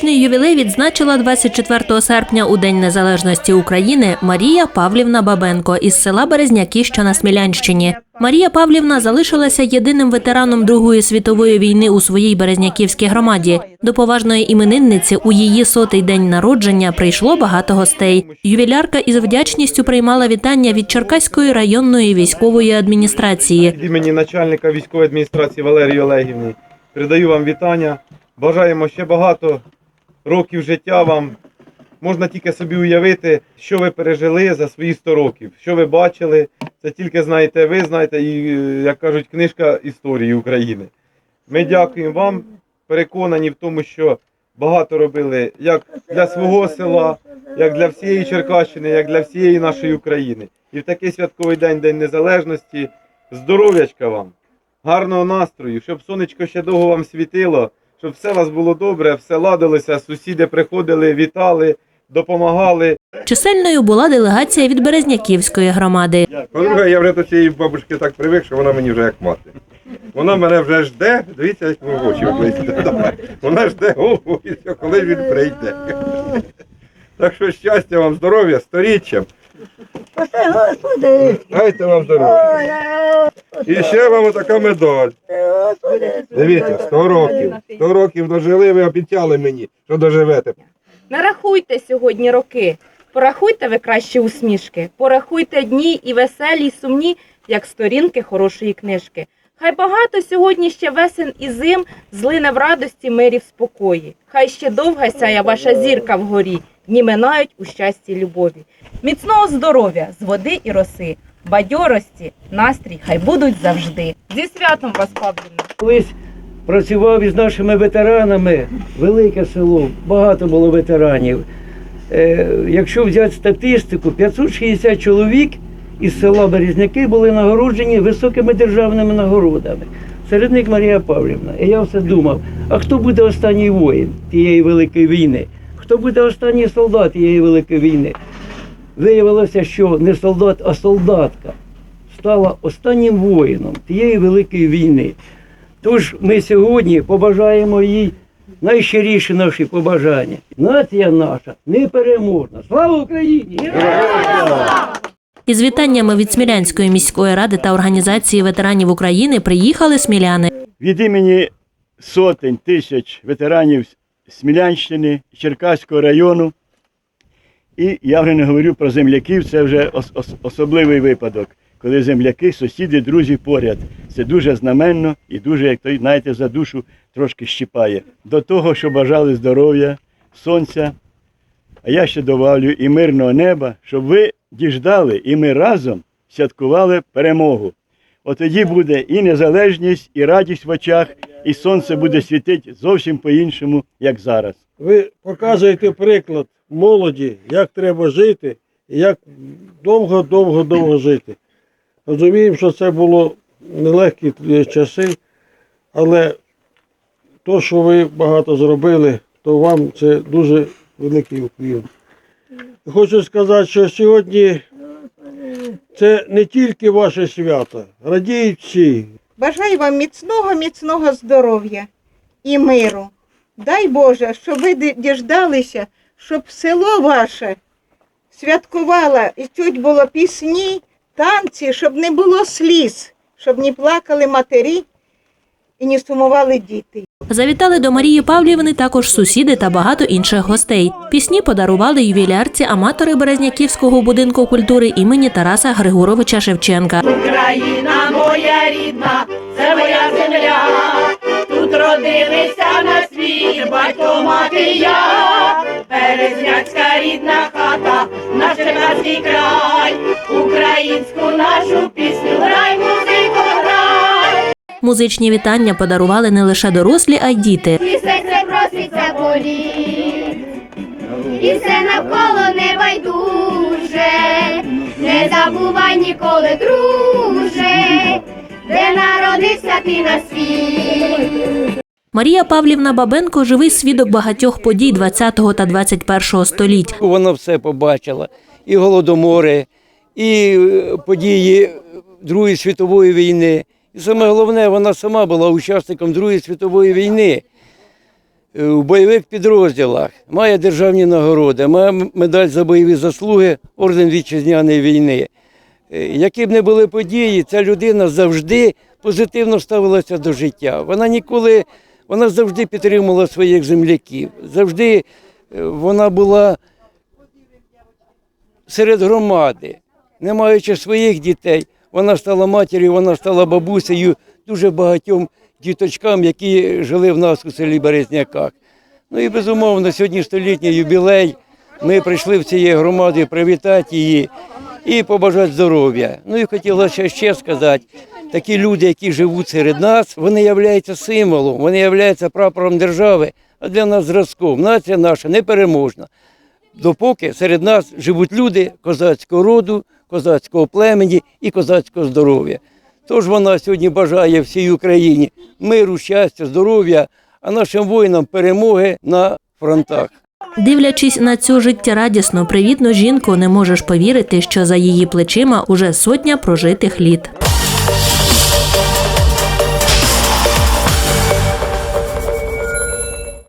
Цьогорічний ювілей відзначила 24 серпня у День Незалежності України Марія Павлівна Бабенко із села Березняки, що на Смілянщині. Марія Павлівна залишилася єдиним ветераном Другої світової війни у своїй березняківській громаді. До поважної іменинниці у її сотий день народження прийшло багато гостей. Ювілярка із вдячністю приймала вітання від Черкаської районної військової адміністрації. Від імені начальника військової адміністрації Валерії Олегівні передаю вам вітання. Бажаємо ще багато років життя вам. Можна тільки собі уявити, що ви пережили за свої 100 років, що ви бачили. Це тільки знаєте ви, знаєте, і, е, як кажуть, книжка історії України. Ми дякуємо вам, переконані в тому, що багато робили як для свого села, як для всієї Черкащини, як для всієї нашої України. І в такий святковий день, День Незалежності, здоров'ячка вам, гарного настрою, щоб сонечко ще довго вам світило, щоб все у вас було добре, все ладилося, сусіди приходили, вітали, допомагали. Чисельною була делегація від Березняківської громади. По-друге, я вже до цієї бабушки так привик, що вона мені вже як мати. Вона мене вже жде, дивіться, як ми в очі. Вона жде голову, коли він прийде. Так що щастя вам, здоров'я, сторіччям. Господи, Дайте вам здоров'я. І ще вам така медаль. Господи. Дивіться, 100 років. 100 років дожили, ви обіцяли мені, що доживете. Нарахуйте сьогодні роки. Порахуйте ви краще усмішки. Порахуйте дні і веселі, і сумні, як сторінки хорошої книжки. Хай багато сьогодні ще весен і зим злине в радості, мирі в спокої. Хай ще довга сяє ваша зірка вгорі, дні минають у щасті любові. Міцного здоров'я з води і роси, бадьорості, настрій хай будуть завжди. Зі святом вас, Павлівна! Колись працював із нашими ветеранами, велике село, багато було ветеранів. Е, якщо взяти статистику, 560 чоловік із села Березняки були нагороджені високими державними нагородами. Серед них Марія Павлівна. І я все думав, а хто буде останній воїн тієї великої війни? Хто буде останній солдат тієї великої війни? Виявилося, що не солдат, а солдатка стала останнім воїном тієї великої війни. Тож ми сьогодні побажаємо їй найщиріші наші побажання. Нація наша непереможна. Слава Україні! Із вітаннями від Смілянської міської ради та організації ветеранів України приїхали сміляни. від імені сотень тисяч ветеранів Смілянщини, Черкаського району. І я вже не говорю про земляків, це вже ос- ос- особливий випадок, коли земляки, сусіди, друзі поряд. Це дуже знаменно і дуже, як то знаєте, за душу трошки щіпає. До того, що бажали здоров'я, сонця, а я ще добавлю і мирного неба, щоб ви діждали, і ми разом святкували перемогу. От тоді буде і незалежність, і радість в очах, і сонце буде світити зовсім по-іншому, як зараз. Ви показуєте приклад молоді, як треба жити і як довго-довго-довго жити. Розуміємо, що це було нелегкі часи, але то, що ви багато зробили, то вам це дуже великий уклін. Хочу сказати, що сьогодні це не тільки ваше свято, радіють всі. Бажаю вам міцного, міцного здоров'я і миру. Дай Боже, щоб ви ді- діждалися, щоб село ваше святкувало і чуть було пісні, танці, щоб не було сліз, щоб не плакали матері і не сумували діти. Завітали до Марії Павлівни також сусіди та багато інших гостей. Пісні подарували ювілярці аматори Березняківського будинку культури імені Тараса Григоровича Шевченка. Україна моя рідна, це моя земля. Тут родилися на світ батько, мати я. Березняцька рідна хата, наш черкаський край. Українську нашу пісню грай. Музичні вітання подарували не лише дорослі, а й діти. І серце проситься боліт, і все навколо не байдуже, не забувай ніколи, друже, де народився ти на світ. Марія Павлівна Бабенко живий свідок багатьох подій 20 та 21 століть. Вона все побачила. І голодомори, і е, події Другої світової війни. І саме головне, вона сама була учасником Другої світової війни. е, в бойових підрозділах, має державні нагороди, має медаль за бойові заслуги, орден вітчизняної війни. Е, Які б не були події, ця людина завжди позитивно ставилася до життя. Вона ніколи, вона завжди підтримувала своїх земляків. Завжди е, вона була серед громади, не маючи своїх дітей, вона стала матір'ю, вона стала бабусею дуже багатьом діточкам, які жили в нас у селі Березняках. Ну і безумовно, сьогодні столітній юбілей. Ми прийшли в цієї громади привітати її і побажати здоров'я. Ну і хотілося ще сказати, такі люди, які живуть серед нас, вони являються символом, вони являються прапором держави, а для нас зразком. Нація наша непереможна допоки серед нас живуть люди козацького роду, козацького племені і козацького здоров'я. Тож вона сьогодні бажає всій Україні миру, щастя, здоров'я, а нашим воїнам перемоги на фронтах. Дивлячись на цю життєрадісну, привітну жінку, не можеш повірити, що за її плечима уже сотня прожитих літ.